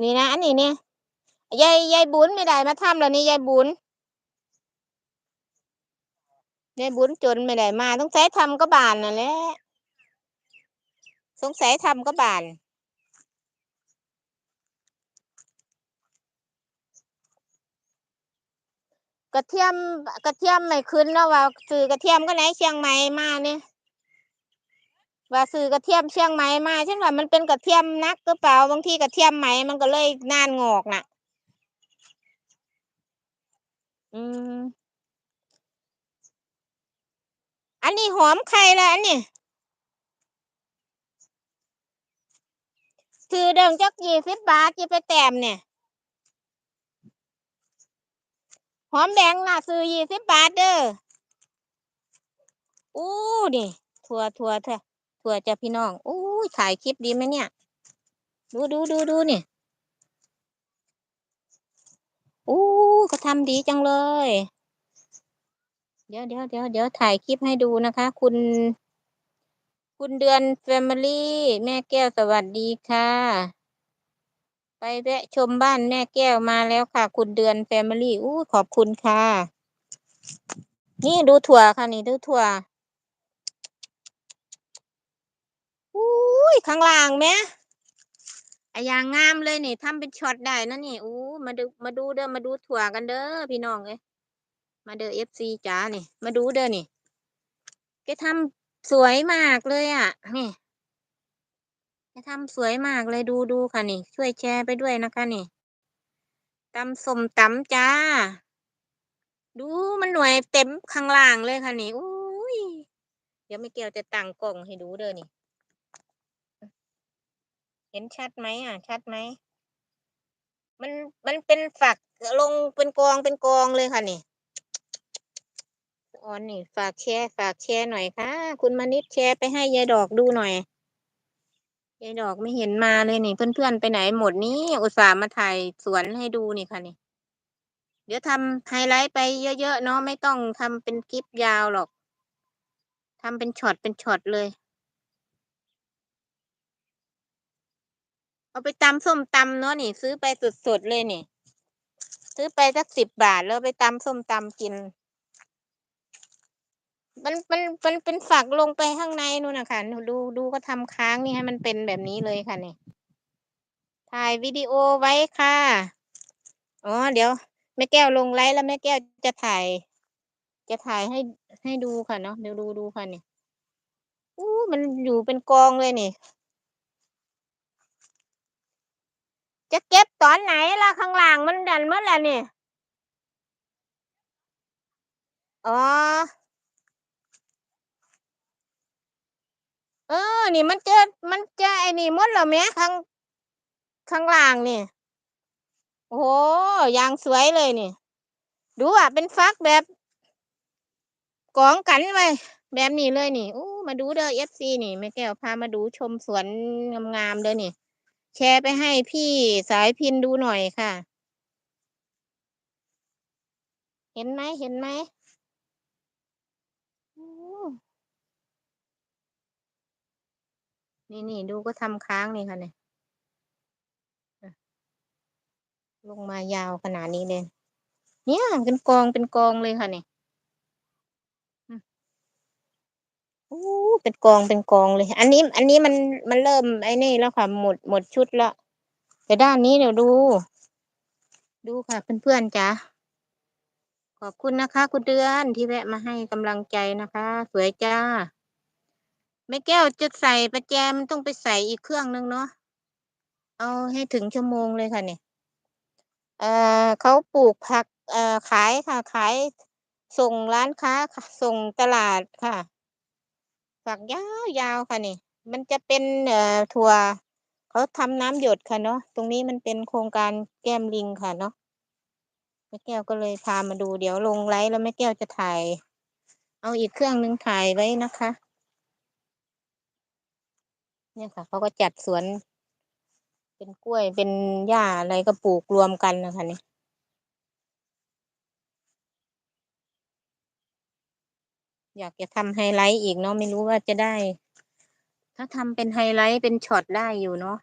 นี่นะอันนี้เนี่ยยายยายบุญไม่ได้มาทำแล้วนี่ยายบุญยายบุญจนไม่ได้มาต้องใช้ทำก็บานนั่นแหละสงสัยทำก็บานกระเทียมกระเทียมไม่ขึ้นแล้วว่าซื้อกระเทียมก็ไหนเชียงใหม่มาเนี่ย ว่าซื้อกระเทียมเชียงใหม่มาฉันว่ามันเป็นกระเทียมนักหรือเปล่าบางทีกระเทียมใหม่มันก็เลยนานงอกน่ะ อืม อันนี้หอมใครละอันนี้ซื้อเดิมจักยี่สิบบาทจะไปแต้มเนี่ยหอมแดงน่ะซื้อยี่สิบบาทเด้ออู้นี่ถั่วถั่วเถอะ ถั่วจ้ะพี่น้อง อู้ยถ่ายคลิปดีไหมเนี่ย ดูดูดูดูนี่อู้ก็ทำดีจังเลย เดี๋ยวเดี๋ยวเดี๋ยวเดี๋ยวถ่ายคลิปให้ดูนะคะ คุณ คุณเดือนแฟมิลี่ แม่แก้วสวัสดีค่ะ ไปแวะชมบ้านแม่แก้วมาแล้วค่ะ คุณเดือนแฟมิลี่อู้ขอบคุณค่ะ นี่ดูถั่วค่ะนี่ดูถั่วอู้ ยข้างล่างแม่อะอย่างงามเลยนี่ทำเป็นช็อตได้นะนี่อู้มาดูมาดูเด้อมาดูถั่วกันเด้อพี่น้องเอ้ยมาเด้อเอฟซีจ้านี่มาดูเด้อนี่แกทำสวยมากเลยอะ นี่แกทำสวยมากเลยดูดูค่ะนี่ ช่วยแชร์ไปด้วยนะคะนี่ตำสมตำจ้า ดูมันหน่วยเต็มข้างล่างเลยค่ะนี่อุ้ยเดี๋ยวไม่เกี่ยวจะตั้งกล้องให้ดูเด้อนี่ เห็นชัดไหมอะ ชัดไหม มัน มันเป็นฝักลงเป็นกองเป็นกองเลยค่ะนี่อ๋อนี่ ฝากแชร์ฝากแชร์หน่อยค่ะ คุณมานิดแชร์ไปให้ยายดอกดูหน่อยยายดอกไม่เห็นมาเลยนี่ เพื่อนๆไปไหนหมดนี่อุตส่าห์มาถ่ายสวนให้ดูนี่ค่ะนี่ เดี๋ยวทำไฮไลท์ไปเยอะๆเนาะไม่ต้องทำเป็นคลิปยาวหรอกทำเป็นช็อตเป็นช็อตเลย เอาไปตำส้มตำเนาะนี่ ซื้อไปสดๆเลยนี่ ซื้อไปสักสิบบาทแล้วไปตำส้มตำกิน มันมันมันเป็นฝักลงไปข้างในนู่นนะคะดูดูก็ทำค้างนี่ให้มันเป็นแบบนี้เลยค่ะนี่ถ่ายวิดีโอไว้ค่ะอ๋อเดี๋ยวแม่แก้วลงไลฟ์แล้วแม่แก้วจะถ่าย จะถ่ายให้ให้ดูค่ะเนาะเดี๋ยวดูดูค่ะนี่อู้มันอยู่เป็นกองเลยนี่ จะเก็บตอนไหนล่ะข้างล่างมันดันเมื่อแล้วนี่อ๋อ เออ นี่มันเจอมันเจอไอ้นี่มดแล้วแม่ข้างข้างล่างนี่ โอ้โหยางสวยเลยนี่ ดูอะ เป็นฟักแบบกองกันไว้แบบนี้เลยนี่อู้มาดูเด้อเอฟซีนี่แม่แก้วพามาดูชมสวนงามๆเด้อนี่ แชร์ไปให้พี่สายพินดูหน่อยค่ะ เห็นไหมเห็นไหมนี่นี่ดูก็ทำค้างนี่ค่ะเนี่ยลงมายาวขนาดนี้เลย เนี่ยเป็นกองเป็นกองเลยค่ะเนี่ยอืม อู้เป็นกองเป็นกองเลย อันนี้ อันนี้มันมันเริ่มไอ้นี่แล้วค่ะ หมดหมดชุดละแต่ด้านนี้เดี๋ยวดู ดูค่ะเพื่อนๆจ้ะขอบคุณนะคะ คุณเดือนที่แวะมาให้กำลังใจนะคะ สวยจ้าแม่แก้วจะใส่ประแจมนต้องไปใส่อีกเครื่องนึงเนาะเอาให้ถึงชั่วโมงเลยค่ะเนี่ยเอ่อเขาปลูกผักเอ่อขายค่ะ ขายส่งร้านค้าส่งตลาดค่ะ ฝักยาวยาวค่ะนี่ มันจะเป็นเอ่อถั่วเขาทำน้ำหยดค่ะเนาะตรงนี้มันเป็นโครงการแก้มลิงค่ะเนาะแม่แก้วก็เลยพามาดูเดี๋ยวลงไลฟ์แล้วแม่แก้วจะถ่าย เอาอีกเครื่องนึงถ่ายไว้นะคะ เนี่ยค่ะเขาก็จัดสวน เป็นกล้วยเป็นหญ้าอะไรก็ปลูกรวมกันนะคะนี่ อยากจะทำไฮไลท์อีกเนาะไม่รู้ว่าจะได้ ถ้าทำเป็นไฮไลท์เป็นช็อตได้อยู่เนาะ